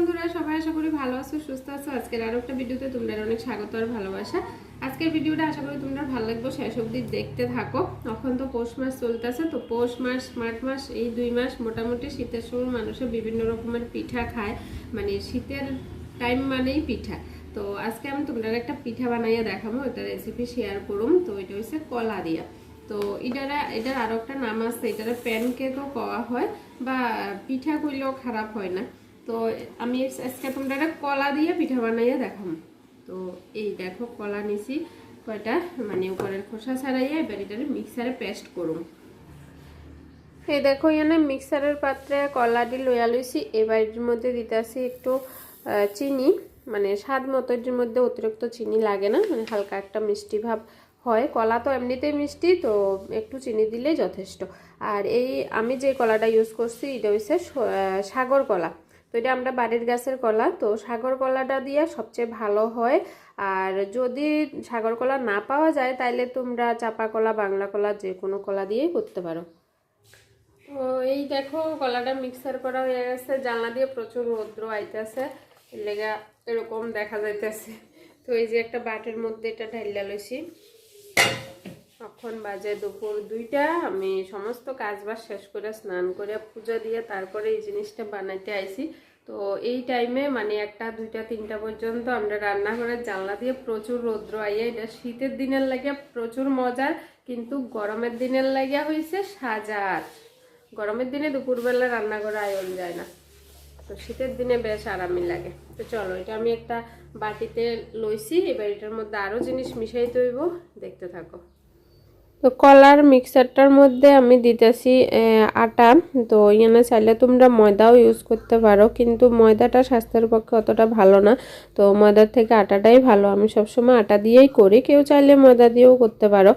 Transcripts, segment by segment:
বন্ধুরা, সবাই আশা করি ভালো আছো, সুস্থ আছো। আজকের আরও একটা ভিডিওতে তোমরা অনেক স্বাগত আর ভালোবাসা। আজকের ভিডিওটা আশা করি তোমরা ভালো লাগবে, শেষ অবধি দেখতে থাকো। এখন তো পৌষ মাস চলতেছে, তো পৌষ মাস, মাঘ মাস, এই দুই মাস মোটামুটি শীতের সময় মানুষের বিভিন্ন রকমের পিঠা খায়। মানে শীতের টাইম মানেই পিঠা। তো আজকে আমি তোমরা একটা পিঠা বানাইয়া দেখাবো এটা রেসিপি শেয়ার করুম। তো এটা হচ্ছে কলা দিয়া। তো এটারা, এটার আরও একটা নাম আছে, এটার প্যানকেকও কওয়া হয়, বা পিঠা করলেও খারাপ হয় না। তো আমি আজকে তোমরা একটা কলা দিয়ে পিঠা বানাইয়া দেখাম। তো এই দেখো, কলা নিছি কয়টা মানে উপরের খোসা ছাড়াইয়া এবার এটারে মিক্সারে পেস্ট করুন এই দেখো, এখানে মিক্সারের পাত্রে কলাটি লইয়া লইছি। এবার মধ্যে দিতে আসি একটু চিনি। মানে স্বাদ মতো এর মধ্যে অতিরিক্ত চিনি লাগে না মানে হালকা একটা মিষ্টি ভাব হয়। কলা তো এমনিতেই মিষ্টি, তো একটু চিনি দিলেই যথেষ্ট। আর এই আমি যে কলাটা ইউজ করছি, এটা হচ্ছে সাগর কলা। তো এটা আমরা বাড়ির গাছের কলা। তো সাগর কলাটা দিয়ে সবচেয়ে ভালো হয়। আর যদি সাগর কলা না পাওয়া যায়, তাইলে তোমরা চাপা কলা, বাংলা কলা যে কোনো কলা দিয়েই করতে পারো। ও, এই দেখো, কলাটা মিক্সার করা হয়ে গেছে। জানলা দিয়ে প্রচুর রৌদ্র আইতেছে। লেগা এরকম দেখা যাইতেছে। তো এই যে একটা বাটের মধ্যে এটা ঢাইলা লইছি। এখন বাজে দুপুর দুইটা, আমি সমস্ত কাজ বাজ শেষ করে স্নান করে পূজা দিয়ে তারপরে এই জিনিসটা বানাইতে আইছি। তো এই টাইমে মানে একটা, দুইটা, তিনটা পর্যন্ত আমরা রান্নাঘরের জানলা দিয়ে প্রচুর রৌদ্র আইয়া, এটা শীতের দিনের লাগে প্রচুর মজার, কিন্তু গরমের দিনের লাগিয়া হয়েছে সাজার। গরমের দিনে দুপুরবেলা রান্না করে আয়ন যায় না। তো শীতের দিনে বেশ আরামই লাগে। তো চলো, এটা আমি একটা বাটিতে লইছি, এবার এটার মধ্যে আরও জিনিস মিশাইতে হইব। দেখতে থাকো। তো কলার মিক্সারটার মধ্যে আমি দিতেছি আটা। তো এখানে চাইলে তোমরা ময়দাও ইউজ করতে পারো, কিন্তু ময়দাটা স্বাস্থ্যের পক্ষে অতটা ভালো না। তো ময়দার থেকে আটাটাই ভালো। আমি সবসময় আটা দিয়েই করি। কেউ চাইলে ময়দা দিয়েও করতে পারো।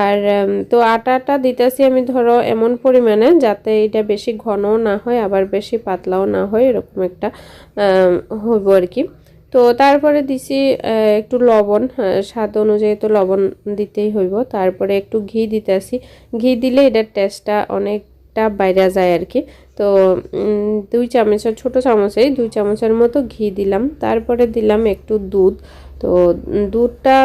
আর তো আটাটা দিতেছি আমি ধরো এমন পরিমাণে যাতে এটা বেশি ঘনও না হয়, আবার বেশি পাতলাও না হয়, এরকম একটা হইব আর কি। তো তারপরে দিছি একটু লবণ স্বাদ অনুযায়ী তো লবণ দিতেই হইব। তারপরে একটু ঘি দিতেছি ঘি দিলে এটার টেস্টটা অনেকটা বাইরে যায় আর কি। তো দুই চামচের, ছোট চামচেই দুই চামচের মতো ঘি দিলাম। তারপরে দিলাম একটু দুধ। তো দুধটা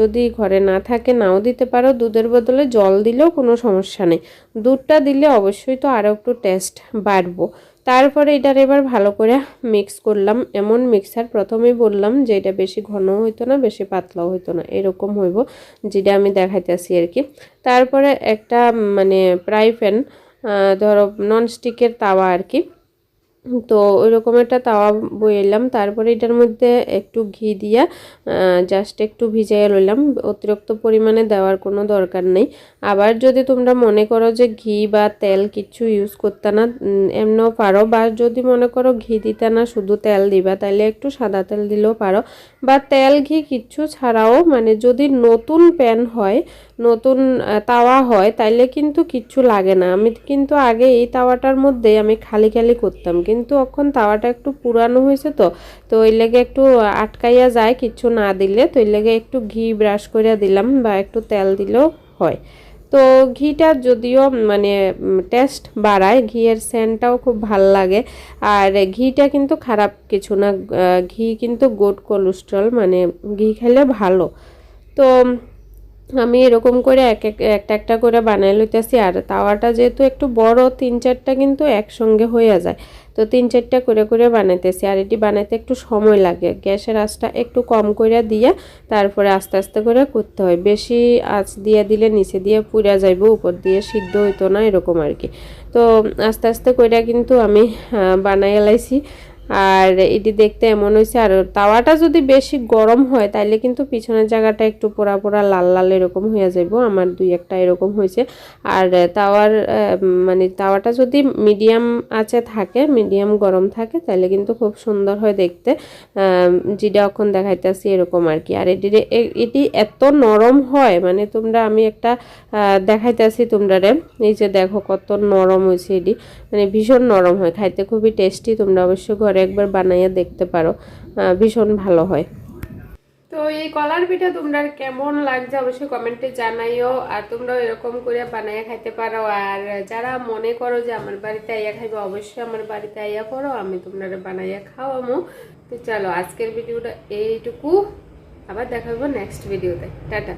যদি ঘরে না থাকে নাও দিতে পারো। দুধের বদলে জল দিলেও কোনো সমস্যা নেই। দুধটা দিলে অবশ্যই তো আরও একটু টেস্ট বাড়বো। তারপরে এটার এবার ভালো করে মিক্স করলাম। এমন মিক্সার প্রথমেই বললাম যে, এটা বেশি ঘন হইতো না, বেশি পাতলাও হইতো না। এরকম হইব, যেটা আমি দেখাইতেছি আর কি। তারপরে একটা মানে ফ্রাই প্যান ধরো ননস্টিকের তাওয়া আর কি। তো ওইরকম একটা তাওয়া বইলাম তারপরে এটার মধ্যে একটু ঘি দিয়া জাস্ট একটু ভিজাইয়া লইলাম। অতিরিক্ত পরিমাণে দেওয়ার কোনো দরকার নেই। আবার যদি তোমরা মনে করো যে ঘি বা তেল কিছু ইউজ করতে না এমনও পারো। বা যদি মনে করো ঘি দিতে না শুধু তেল দিবা তাহলে একটু সাদা তেল দিলেও পারো। বা তেল ঘি কিচ্ছু ছাড়াও মানে যদি নতুন প্যান হয়, নতুন তাওয়া হয়, তাইলে কিন্তু কিচ্ছু লাগে না। আমি কিন্তু আগে এই তাওয়াটার মধ্যে আমি খালি খালি করতাম। কিন্তু এখন তাওয়াটা একটু পুরানো হয়েছে তো তো ওই লেগে একটু আটকাইয়া যায়, কিচ্ছু না দিলে। তো ওই লেগে একটু ঘি ব্রাশ করে দিলাম বা একটু তেল দিলেও হয়। তো ঘিটা যদিও মানে টেস্ট বাড়ায়, ঘিয়ের সেন্টটাও খুব ভালো লাগে। আর ঘিটা কিন্তু খারাপ কিছু না ঘি কিন্তু গুড কোলেস্ট্রল মানে ঘি খেলে ভালো। তো আমি এরকম করে এক এক, একটা একটা করে বানাই লইতেছি। আর তাওয়াটা যেহেতু একটু বড়, তিন চারটা কিন্তু একসঙ্গে হয়ে যায়। তো তিন চারটা করে করে বানাইতেছি। আর এটি বানাইতে একটু সময় লাগে। গ্যাসের আঁচটা একটু কম করে দিয়ে তারপরে আস্তে আস্তে করে করতে হয়। বেশি আঁচ দিয়ে দিলে নিচে দিয়ে পুড়া যাইব, উপর দিয়ে সিদ্ধ হইতো না, এরকম আর কি। তো আস্তে আস্তে করে কিন্তু আমি বানাই আর এটি দেখতে এমন হয়েছে, আর তাওয়াটা যদি বেশি গরম হয়, তাইলে কিন্তু পিছনের জায়গাটা একটু পোড়া পোড়া লাল লাল এরকম হয়ে যাব আমার দুই একটা এরকম হয়েছে। আর তাওয়ার মানে তাওয়াটা যদি মিডিয়াম আছে থাকে, মিডিয়াম গরম থাকে তাহলে কিন্তু খুব সুন্দর হয় দেখতে। যেটা এখন দেখাইতেছি এরকম আর কি। আর এটি এটি এত নরম হয় মানে তোমরা, আমি একটা দেখাইতেছি তোমরা রে এই যে দেখো কত নরম হয়েছে এটি। মানে ভীষণ নরম হয়, খাইতে খুবই টেস্টি তোমরা অবশ্যই ঘরে একবার বানাইয়া দেখতে পারো। ভীষণ ভালো হয়। তো এই কলার পিঠা তোমরা কেমন লাগছে অবশ্যই কমেন্টে জানাইও। আর তোমরাও এরকম করে বানাইয়া খাইতে পারো। আর যারা মনে করো যে আমার বাড়িতে আইয়া খাইবে, অবশ্যই আমার বাড়িতে আইয়া করো। আমি তোমরা বানাইয়া খাওয়ামো। তো চলো, আজকের ভিডিওটা এইটুকু। আবার দেখা হব নেক্সট ভিডিওতে টাটা।